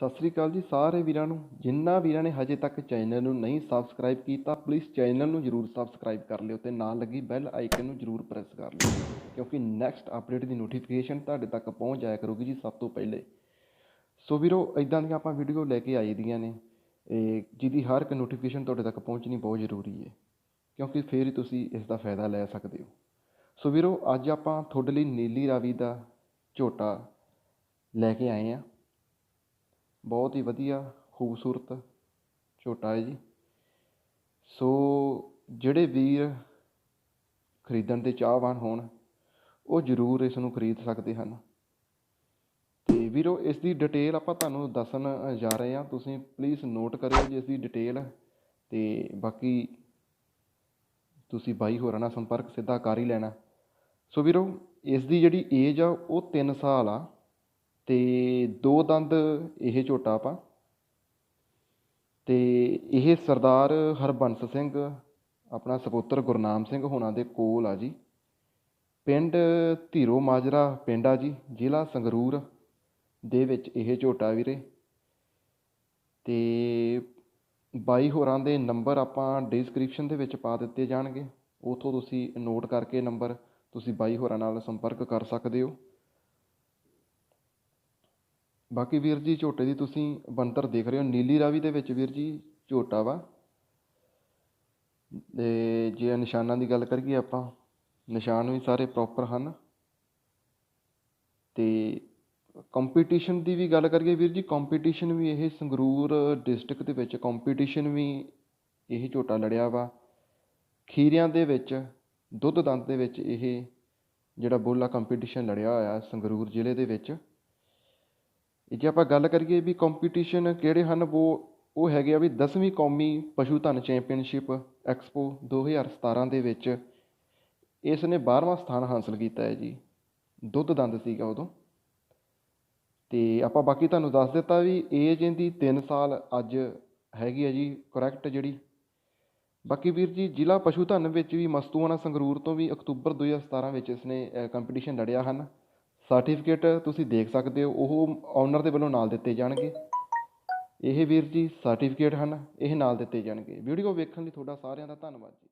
ਸਤਿ ਸ੍ਰੀ ਅਕਾਲ ਜੀ ਸਾਰੇ ਵੀਰਾਂ ਨੂੰ। ਜਿਨ੍ਹਾਂ ਵੀਰਾਂ ਨੇ ਹਜੇ ਤੱਕ ਚੈਨਲ ਨੂੰ ਨਹੀਂ ਸਬਸਕ੍ਰਾਈਬ ਕੀਤਾ ਪਲੀਜ਼ ਚੈਨਲ ਨੂੰ ਜਰੂਰ ਸਬਸਕ੍ਰਾਈਬ ਕਰ ਲਿਓ ਤੇ ਨਾਲ ਲੱਗੀ ਬੈਲ ਆਈਕਨ ਨੂੰ ਜਰੂਰ ਪ੍ਰੈਸ ਕਰ ਲਿਓ ਕਿਉਂਕਿ ਨੈਕਸਟ ਅਪਡੇਟ ਦੀ ਨੋਟੀਫਿਕੇਸ਼ਨ ਤੁਹਾਡੇ ਤੱਕ ਪਹੁੰਚ ਜਾਇਆ ਕਰੂਗੀ ਜੀ ਸਭ ਤੋਂ ਪਹਿਲੇ। ਸੋ ਵੀਰੋ ਇਦਾਂ ਦੀਆਂ ਆਪਾਂ ਵੀਡੀਓ ਲੈ ਕੇ ਆਈ ਦੀਆਂ ਨੇ। ਜਿਹਦੀ ਹਰ ਇੱਕ ਨੋਟੀਫਿਕੇਸ਼ਨ ਤੁਹਾਡੇ ਤੱਕ ਪਹੁੰਚਣੀ ਬਹੁਤ ਜ਼ਰੂਰੀ ਹੈ ਕਿਉਂਕਿ ਫੇਰ ਹੀ ਤੁਸੀਂ ਇਸ ਦਾ ਫਾਇਦਾ ਲੈ ਸਕਦੇ ਹੋ। ਸੋ ਵੀਰੋ, ਅੱਜ ਆਪਾਂ ਤੁਹਾਡੇ ਲਈ ਨੀਲੀ ਰਾਵੀ ਦਾ ਝੋਟਾ ਲੈ ਕੇ ਆਏ ਆ ਬਹੁਤ ਹੀ ਵਧੀਆ, ਖੂਬਸੂਰਤ, ਝੋਟਾ ਹੈ ਜੀ। ਸੋ ਜਿਹੜੇ ਵੀਰ ਖਰੀਦਣ ਦੇ ਚਾਹਵਾਨ ਹੋਣ, ਉਹ ਜ਼ਰੂਰ ਇਸ ਨੂੰ ਖਰੀਦ ਸਕਦੇ ਹਨ। ਤੇ ਵੀਰੋ, ਇਸ ਦੀ ਡਿਟੇਲ ਆਪਾਂ ਤੁਹਾਨੂੰ ਦੱਸਣ ਜਾ ਰਹੇ ਹਾਂ। ਤੁਸੀਂ ਪਲੀਜ਼ ਨੋਟ ਕਰਿਓ ਜੀ ਇਸ ਦੀ ਡਿਟੇਲ ਤੇ ਬਾਕੀ ਤੁਸੀਂ ਬਾਈ ਹੋਰਾਂ ਨਾਲ ਸੰਪਰਕ ਸਿੱਧਾ ਕਰ ਹੀ ਲੈਣਾ। ਸੋ ਵੀਰੋ, ਇਸ ਦੀ ਜਿਹੜੀ ਏਜ ਆ, ਉਹ 3 ਸਾਲ ਆ। ਤੇ ਦੋ ਦੰਦ ਇਹ ਝੋਟਾ ਆਪਾਂ। ਤੇ ਇਹ ਸਰਦਾਰ ਹਰਬੰਸ ਸਿੰਘ, ਆਪਣਾ ਸਪੁੱਤਰ ਗੁਰਨਾਮ ਸਿੰਘ ਹੋਣਾ ਦੇ ਕੋਲ ਆ ਜੀ। ਪਿੰਡ ਧੀਰੋ ਮਾਜਰਾ ਪਿੰਡ ਆ ਜੀ, ਜ਼ਿਲ੍ਹਾ ਸੰਗਰੂਰ ਦੇ ਵਿੱਚ ਇਹ ਝੋਟਾ ਵੀਰੇ। ਤੇ ਬਾਈ ਹੋਰਾਂ ਦੇ ਨੰਬਰ ਆਪਾਂ ਡਿਸਕ੍ਰਿਪਸ਼ਨ ਦੇ ਵਿੱਚ ਪਾ ਦਿੱਤੇ ਜਾਣਗੇ। ਉਥੋਂ ਤੁਸੀਂ ਨੋਟ ਕਰਕੇ ਨੰਬਰ ਤੁਸੀਂ ਬਾਈ ਹੋਰਾਂ ਨਾਲ ਸੰਪਰਕ ਕਰ ਸਕਦੇ ਹੋ। ਬਾਕੀ ਵੀਰ ਜੀ, ਝੋਟੇ ਦੀ ਤੁਸੀਂ ਬਣਤਰ ਦੇਖ ਰਹੇ ਹੋ। ਨੀਲੀ ਰਾਵੀ ਦੇ ਵਿੱਚ ਵੀਰ ਜੀ ਝੋਟਾ ਵਾ। ਤੇ ਜੇ ਨਿਸ਼ਾਨਾਂ ਦੀ ਗੱਲ ਕਰੀਏ ਆਪਾਂ, ਨਿਸ਼ਾਨ ਵੀ ਸਾਰੇ ਪ੍ਰੋਪਰ ਹਨ। ਤੇ ਕੰਪੀਟੀਸ਼ਨ ਦੀ ਵੀ ਗੱਲ ਕਰੀਏ ਵੀਰ ਜੀ ਕੰਪੀਟੀਸ਼ਨ ਵੀ ਇਹ ਸੰਗਰੂਰ ਡਿਸਟ੍ਰਿਕਟ ਦੇ ਵਿੱਚ ਕੰਪੀਟੀਸ਼ਨ ਵੀ ਇਹ ਝੋਟਾ ਲੜਿਆ ਵਾ। ਖੀਰਿਆਂ ਦੇ ਵਿੱਚ, ਦੁੱਧ ਦੰਦ ਦੇ ਵਿੱਚ ਇਹ ਜਿਹੜਾ ਬੋਲਾ ਕੰਪੀਟੀਸ਼ਨ ਲੜਿਆ ਹੋਇਆ ਸੰਗਰੂਰ ਜ਼ਿਲ੍ਹੇ ਦੇ ਵਿੱਚ। ਜੇ ਆਪਾਂ ਗੱਲ ਕਰੀਏ ਵੀ ਕੰਪੀਟੀਸ਼ਨ ਕਿਹੜੇ ਹਨ ਉਹ ਉਹ ਹੈਗੇ ਆ ਵੀ 10ਵੀਂ ਕੌਮੀ ਪਸ਼ੂ ਧਨ ਚੈਂਪੀਅਨਸ਼ਿਪ ਐਕਸਪੋ 2017 ਦੇ ਵਿੱਚ। ਇਸ ਨੇ 12ਵਾਂ ਸਥਾਨ ਹਾਸਲ ਕੀਤਾ ਹੈ ਜੀ। ਦੁੱਧ ਦੰਦ ਸੀਗਾ ਉਦੋਂ। ਤੇ ਆਪਾਂ ਬਾਕੀ ਤੁਹਾਨੂੰ ਦੱਸ ਦਿੱਤਾ ਵੀ ਏਜ ਇਹਦੀ 3 ਸਾਲ ਅੱਜ ਹੈਗੀ ਹੈ ਜੀ ਕਰੈਕਟ ਜਿਹੜੀ। ਬਾਕੀ ਵੀਰ ਜੀ, ਜ਼ਿਲ੍ਹਾ ਪਸ਼ੂ ਧਨ ਵਿੱਚ ਵੀ ਮਸਤੂਆਣਾ ਸੰਗਰੂਰ ਤੋਂ ਵੀ ਅਕਤੂਬਰ 2017 ਵਿੱਚ ਇਸ ਨੇ ਕੰਪੀਟੀਸ਼ਨ ਲੜਿਆ ਹਨ। ਸਰਟੀਫਿਕੇਟ ਤੁਸੀਂ ਦੇਖ ਸਕਦੇ ਹੋ, ਉਹ ਓਨਰ ਦੇ ਵੱਲੋਂ ਨਾਲ ਦਿੱਤੇ ਜਾਣਗੇ। ਇਹ ਵੀਰ ਜੀ ਸਰਟੀਫਿਕੇਟ ਹਨ, ਇਹ ਨਾਲ ਦਿੱਤੇ ਜਾਣਗੇ। ਵੀਡੀਓ ਵੇਖਣ ਲਈ ਤੁਹਾਡਾ ਸਾਰਿਆਂ ਦਾ ਧੰਨਵਾਦ ਜੀ।